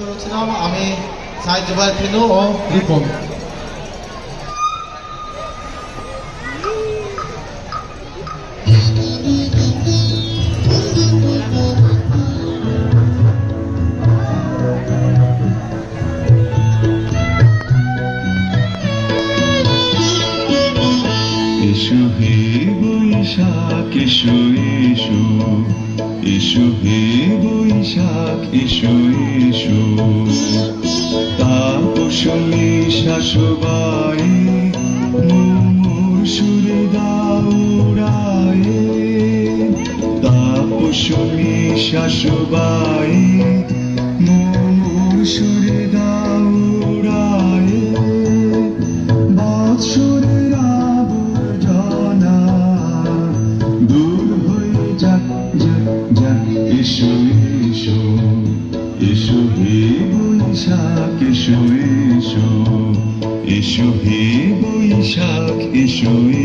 চলছিলাম আমি সাইদ জুবাই ও রিপন। এসো হে বৈশাখ এসো হে বৈশাখ এসো এসো। তাপসী শাশুবাই মুমুর সুরে দাউড়ায়ে তাপসী শাশুবাই মুমুর সুরে দাউড়ায়ে বৎসরের আবর্জনা দূর হয়ে যাক যাক যাক, এসো এসো এসো হে বৈশাখ, এসো এসো। এসো হে বৈশাখ ইশু এসো